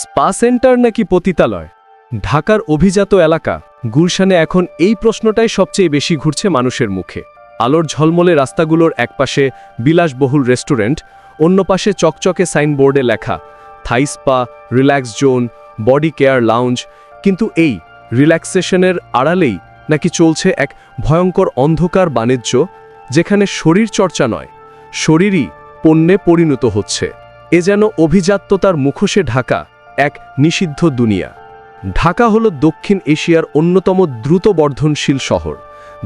Spa centre নাকি পতিতালয়? ঢাকার অভিজাত এলাকা, গুলশানে এখন এই প্রশ্নটাই সবচেয়ে বেশি ঘুরছে মানুষের মুখে। আলোর ঝলমলে রাস্তাগুলোর একপাশে বিলাসবহুল রেস্টুরেন্ট, অন্য পাশে চকচকে সাইনবোর্ডে লেখা, Thai spa, relax zone, body care lounge. কিন্তু এই রিল্যাক্সেশনের আড়ালেই নাকি চলছে এক ভয়ঙ্কর অন্ধকার বাণিজ্য, যেখানে শরীর চর্চা নয়, শরীরই পণ্যে পরিণত হচ্ছে। এ যেন অভিজাত্যতার মুখোশে ঢাকা এক নিষিদ্ধ দুনিয়া। ঢাকা হল দক্ষিণ এশিয়ার অন্যতম দ্রুত বর্ধনশীল শহর।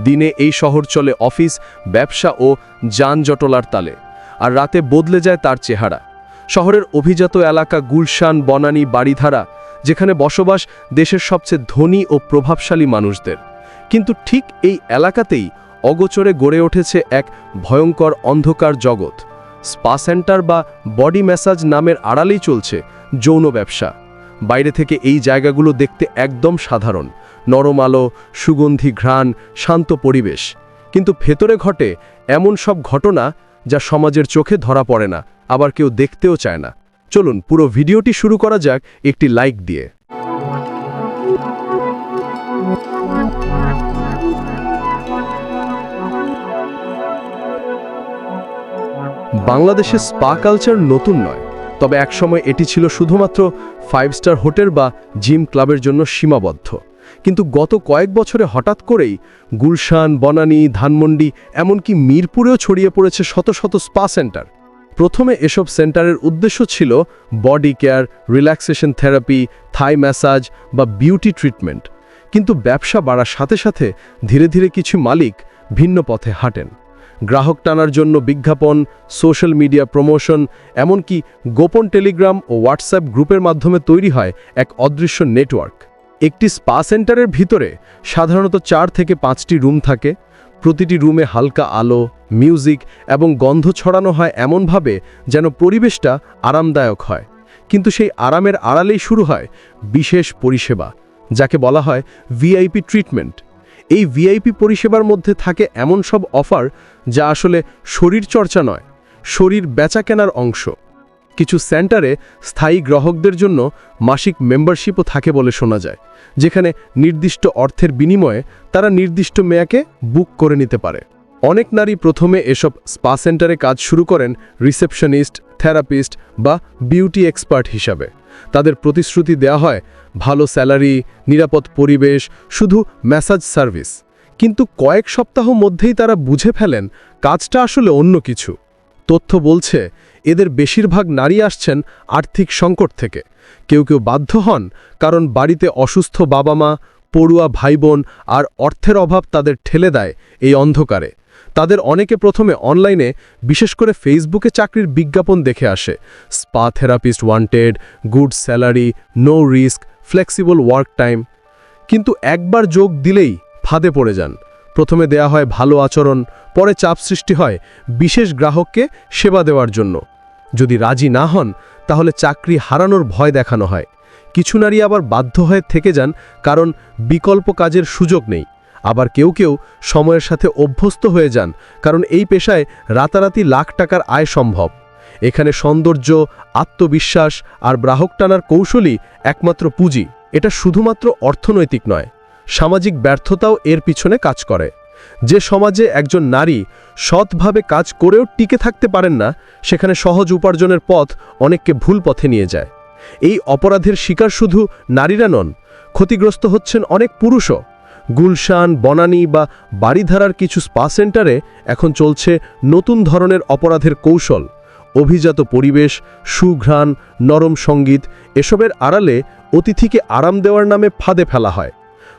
দিনে এই শহর চলে অফিস, ব্যবসা ও যানজটলার তালে, আর রাতে বদলে যায় তার চেহারা। শহরের অভিজাত এলাকা গুলশান, বনানী বাড়িধারা যেখানে বসবাস দেশের সবচেয়ে ধনী ও প্রভাবশালী মানুষদের। কিন্তু ঠিক এই এলাকাতেই অগোচরে গড়ে উঠেছে এক ভয়ঙ্কর অন্ধকার জগৎ। স্পা সেন্টার বা বডি ম্যাসাজ নামের আড়ালেই চলছে যৌন ব্যবসা। বাইরে থেকে এই জায়গাগুলো দেখতে একদম সাধারণ। নরম আলো, সুগন্ধি ঘ্রাণ, শান্ত পরিবেশ। কিন্তু ভেতরে ঘটে এমন সব ঘটনা যা সমাজের চোখে ধরা পড়ে না, আবার কেউ দেখতেও চায় না। চলুন, পুরো ভিডিওটি শুরু করা যাক একটি লাইক দিয়ে। বাংলাদেশে স্পা কালচার নতুন নয় তবে একসময় এটি ছিল শুধুমাত্র ফাইভ স্টার হোটেল বা জিম ক্লাবের জন্য সীমাবদ্ধ। কিন্তু গত কয়েক বছরে হঠাৎ করেই গুলশান, বনানী, ধানমন্ডি, এমনকি মিরপুরেও ছড়িয়ে পড়েছে শত শত স্পা সেন্টার। প্রথমে এসব সেন্টারের উদ্দেশ্য ছিল body care, relaxation therapy, Thai massage বা বিউটি ট্রিটমেন্ট। কিন্তু ব্যবসা বাড়ার সাথে সাথে ধীরে ধীরে কিছু মালিক ভিন্ন পথে হাঁটেন। গ্রাহক টানার জন্য বিজ্ঞাপন, সোশ্যাল মিডিয়া প্রমোশন, এমনকি গোপন টেলিগ্রাম ও হোয়াটসঅ্যাপ গ্রুপের মাধ্যমে তৈরি হয় এক অদৃশ্য নেটওয়ার্ক। একটি স্পা সেন্টারের ভিতরে সাধারণত চার থেকে পাঁচটি রুম থাকে। প্রতিটি রুমে হালকা আলো, মিউজিক এবং গন্ধ ছড়ানো হয় এমনভাবে যেন পরিবেশটা আরামদায়ক হয়। কিন্তু সেই আরামের আড়ালেই শুরু হয় বিশেষ পরিষেবা, যাকে বলা হয় ভিআইপি ট্রিটমেন্ট। এই ভিআইপি পরিষেবার মধ্যে থাকে এমন সব অফার যা আসলে শরীর চর্চা নয়, শরীর বেচা কেনার অংশ। কিছু সেন্টারে স্থায়ী গ্রাহকদের জন্য মাসিক মেম্বারশিপও থাকে বলে শোনা যায়, যেখানে নির্দিষ্ট অর্থের বিনিময়ে তারা নির্দিষ্ট মেয়াকে বুক করে নিতে পারে। অনেক নারী প্রথমে এসব স্পা সেন্টারে কাজ শুরু করেন রিসেপশনিস্ট, থেরাপিস্ট বা বিউটি এক্সপার্ট হিসাবে। তাদের প্রতিশ্রুতি দেয়া হয়, ভালো স্যালারি, নিরাপদ পরিবেশ, শুধু ম্যাসাজ সার্ভিস। কিন্তু কয়েক সপ্তাহ মধ্যেই তারা বুঝে ফেলেন কাজটা আসলে অন্য কিছু। তথ্য বলছে, এদের বেশিরভাগ নারী আসছেন আর্থিক সংকট থেকে। কেউ কেউ বাধ্য হন, কারণ বাড়িতে অসুস্থ বাবা মা, পড়ুয়া ভাই বোন আর অর্থের অভাব তাদের ঠেলে দেয় এই অন্ধকারে। তাদের অনেকে প্রথমে অনলাইনে, বিশেষ করে ফেসবুকে চাকরির বিজ্ঞাপন দেখে আসে। Spa therapist wanted, good salary, no risk, flexible work time. কিন্তু একবার যোগ দিলেই ফাঁদে পড়ে যান। প্রথমে দেয়া হয় ভালো আচরণ, পরে চাপ সৃষ্টি হয় বিশেষ গ্রাহককে সেবা দেওয়ার জন্য। যদি রাজি না হন, তাহলে চাকরি হারানোর ভয় দেখানো হয়। কিছু নারী আবার বাধ্য হয়ে থেকে যান, কারণ বিকল্প কাজের সুযোগ নেই। আবার কেউ কেউ সময়ের সাথে অভ্যস্ত হয়ে যান, কারণ এই পেশায় রাতারাতি লাখ টাকার আয় সম্ভব। এখানে সৌন্দর্য, আত্মবিশ্বাস আর গ্রাহক টানার কৌশলই একমাত্র পুঁজি। এটা শুধুমাত্র অর্থনৈতিক নয়, সামাজিক ব্যর্থতাও এর পিছনে কাজ করে। যে সমাজে একজন নারী সৎভাবে কাজ করেও টিকে থাকতে পারেন না, সেখানে সহজ উপার্জনের পথ অনেককে ভুল পথে নিয়ে যায়। এই অপরাধের শিকার শুধু নারীরা নন, ক্ষতিগ্রস্ত হচ্ছেন অনেক পুরুষও। গুলশান, বনানী বা বাড়িধারার কিছু স্পা সেন্টারে এখন চলছে নতুন ধরনের অপরাধের কৌশল। অভিজাত পরিবেশ, সুঘ্রাণ, নরম সংগীত এসবের আড়ালে অতিথিকে আরাম দেওয়ার নামে ফাঁদে ফেলা হয়।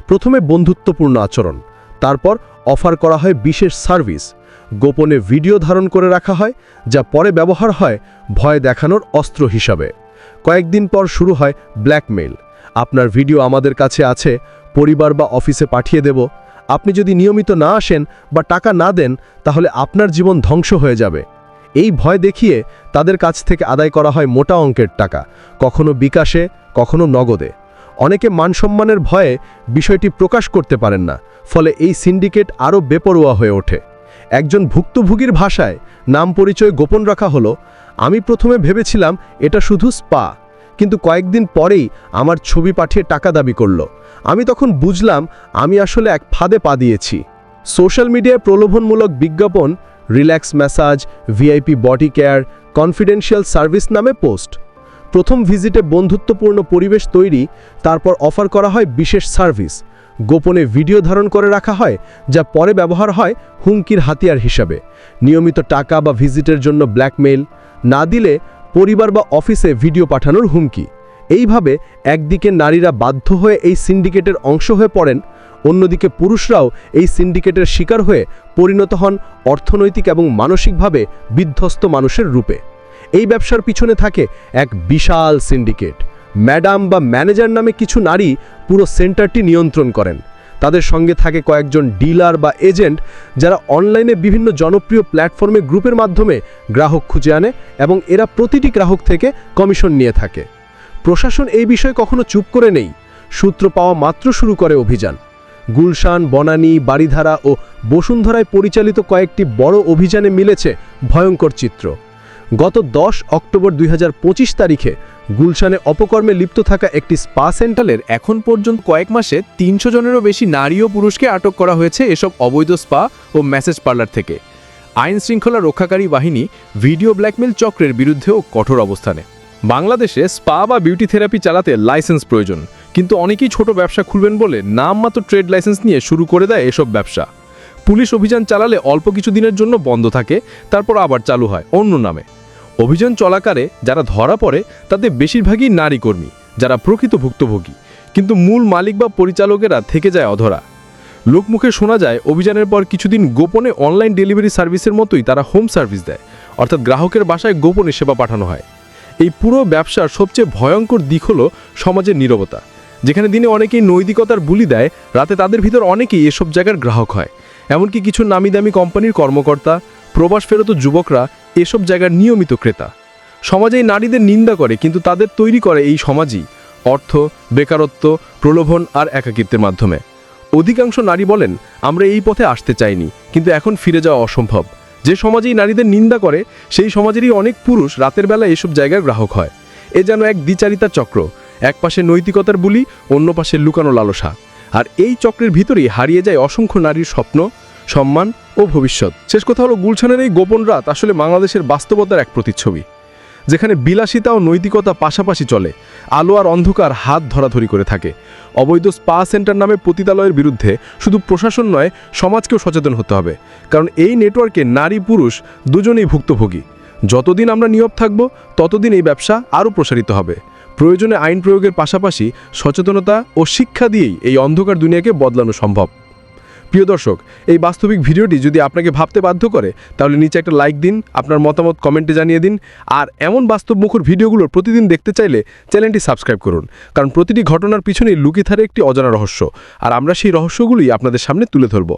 প্রথমে বন্ধুত্বপূর্ণ আচরণ, তারপর অফার করা হয় বিশেষ সার্ভিস। গোপনে ভিডিও ধারণ করে রাখা হয়, যা পরে ব্যবহার হয় ভয় দেখানোর অস্ত্র হিসাবে। কয়েকদিন পর শুরু হয় ব্ল্যাকমেইল। আপনার ভিডিও আমাদের কাছে আছে, পরিবার বা অফিসে পাঠিয়ে দেব। আপনি যদি নিয়মিত না আসেন বা টাকা না দেন, তাহলে আপনার জীবন ধ্বংস হয়ে যাবে। এই ভয় দেখিয়ে তাদের কাছ থেকে আদায় করা হয় মোটা অঙ্কের টাকা, কখনো বিকাশে, কখনো নগদে। অনেকে মানসম্মানের ভয়ে বিষয়টি প্রকাশ করতে পারেন না, ফলে এই সিন্ডিকেট আরও বেপরোয়া হয়ে ওঠে। একজন ভুক্তভোগীর ভাষায় নাম পরিচয় গোপন রাখা হলো, আমি প্রথমে ভেবেছিলাম এটা শুধু স্পা। কিন্তু কয়েকদিন পরেই আমার ছবি পাঠিয়ে টাকা দাবি করল। আমি তখন বুঝলাম আমি আসলে এক ফাঁদে পা দিয়েছি। সোশ্যাল মিডিয়ায় প্রলোভনমূলক বিজ্ঞাপন, relax massage, VIP body care confidential service নামে পোস্ট। প্রথম ভিজিটে বন্ধুত্বপূর্ণ পরিবেশ তৈরি, তারপর অফার করা হয় বিশেষ সার্ভিস। গোপনে ভিডিও ধারণ করে রাখা হয়, যা পরে ব্যবহার হয় হুমকির হাতিয়ার হিসাবে। নিয়মিত টাকা বা ভিজিটের জন্য ব্ল্যাকমেইল, না দিলে পরিবার বা অফিসে ভিডিও পাঠানোর হুমকি। এইভাবে একদিকে নারীরা বাধ্য হয়ে এই সিন্ডিকেটের অংশ হয়ে পড়েন, অন্যদিকে পুরুষরাও এই সিন্ডিকেটের শিকার হয়ে পরিণত হন অর্থনৈতিক এবং মানসিকভাবে বিধ্বস্ত মানুষের রূপে। এই ব্যবসার পিছনে থাকে এক বিশাল সিন্ডিকেট। ম্যাডাম বা ম্যানেজার নামে কিছু নারী পুরো সেন্টারটি নিয়ন্ত্রণ করেন। তাদের সঙ্গে থাকে কয়েকজন ডিলার বা এজেন্ট যারা অনলাইনে বিভিন্ন জনপ্রিয় প্ল্যাটফর্মে গ্রুপের মাধ্যমে গ্রাহক খুঁজে আনে এবং এরা প্রতিটি গ্রাহক থেকে কমিশন নিয়ে থাকে। প্রশাসন এই বিষয়ে কখনো চুপ করে নেই। সূত্র পাওয়া মাত্র শুরু করে অভিযান। গুলশান, বনানী বাড়িধারা ও বসুন্ধরায় পরিচালিত কয়েকটি বড় অভিযানে মিলেছে ভয়ঙ্কর চিত্র। গত দশ অক্টোবর দুই হাজার পঁচিশ তারিখে গুলশানে অপকর্মে লিপ্ত থাকা একটি স্পা সেন্টারের এখন পর্যন্ত কয়েক মাসে তিনশো জনেরও বেশি নারী ও পুরুষকে আটক করা হয়েছে এসব অবৈধ স্পা ও ম্যাসেজ পার্লার থেকে। আইন শৃঙ্খলা রক্ষাকারী বাহিনী ভিডিও ব্ল্যাকমেল চক্রের বিরুদ্ধেও কঠোর অবস্থানে। বাংলাদেশে স্পা বা বিউটি থেরাপি চালাতে লাইসেন্স প্রয়োজন, কিন্তু অনেকেই ছোট ব্যবসা খুলবেন বলে নামমাত্র ট্রেড লাইসেন্স নিয়ে শুরু করে দেয় এসব ব্যবসা। পুলিশ অভিযান চালালে অল্প কিছু দিনের জন্য বন্ধ থাকে, তারপর আবার চালু হয় অন্য নামে। অভিযান চলাকালে যারা ধরা পড়ে, তাদের বেশিরভাগই নারী কর্মী, যারা প্রকৃত ভুক্তভোগী। কিন্তু মূল মালিক বা পরিচালকেরা থেকে যায় অধরা। লোকমুখে শোনা যায়, অভিযানের পর কিছুদিন গোপনে অনলাইন ডেলিভারি সার্ভিসের মতোই তারা হোম সার্ভিস দেয়, অর্থাৎ গ্রাহকের বাসায় গোপনে সেবা পাঠানো হয়। এই পুরো ব্যবসার সবচেয়ে ভয়ঙ্কর দিক হলো সমাজের নীরবতা। যেখানে দিনে অনেকেই নৈতিকতার বুলি দেয়, রাতে তাদের ভিতর অনেকেই এসব জায়গার গ্রাহক হয়। এমনকি কিছু নামি দামি কোম্পানির কর্মকর্তা, প্রবাস ফেরত যুবকরা এসব জায়গার নিয়মিত ক্রেতা। সমাজে নারীদের নিন্দা করে, কিন্তু তাদের তৈরি করে এই সমাজই অর্থ, বেকারত্ব, প্রলোভন আর একাকিত্বের মাধ্যমে। অধিকাংশ নারী বলেন, আমরা এই পথে আসতে চাইনি, কিন্তু এখন ফিরে যাওয়া অসম্ভব। যে সমাজেই নারীদের নিন্দা করে, সেই সমাজেরই অনেক পুরুষ রাতের বেলা এসব জায়গার গ্রাহক হয়। এ যেন এক দ্বিচারিতার চক্র। এক পাশে নৈতিকতার বুলি, অন্য পাশে লুকানো লালসা। আর এই চক্রের ভিতরেই হারিয়ে যায় অসংখ্য নারীর স্বপ্ন, সম্মান ও ভবিষ্যৎ। শেষ কথা হলো, গুলশানের এই গোপন রাত আসলে বাংলাদেশের বাস্তবতার এক প্রতিচ্ছবি, যেখানে বিলাসিতা ও নৈতিকতা পাশাপাশি চলে, আলো আর অন্ধকার হাত ধরাধরি করে থাকে। অবৈধ স্পা সেন্টার নামে পতিতালয়ের বিরুদ্ধে শুধু প্রশাসন নয়, সমাজকেও সচেতন হতে হবে, কারণ এই নেটওয়ার্কে নারী পুরুষ দুজনেই ভুক্তভোগী। যতদিন আমরা নিয়োগ থাকব, ততদিন এই ব্যবসা আরও প্রসারিত হবে। প্রয়োজনে আইন প্রয়োগের পাশাপাশি সচেতনতা ও শিক্ষা দিয়েই এই অন্ধকার দুনিয়াকে বদলানো সম্ভব। প্রিয় দর্শক, এই বাস্তবিক ভিডিওটি যদি আপনাকে ভাবতে বাধ্য করে, তাহলে নিচে একটা লাইক দিন, আপনার মতামত কমেন্টে জানিয়ে দিন, আর এমন বাস্তবমুখর ভিডিওগুলো প্রতিদিন দেখতে চাইলে চ্যানেলটি সাবস্ক্রাইব করুন, কারণ প্রতিটি ঘটনার পিছনেই লুকিয়ে থাকে একটি অজানা রহস্য, আর আমরা সেই রহস্যগুলোই আপনাদের সামনে তুলে ধরব।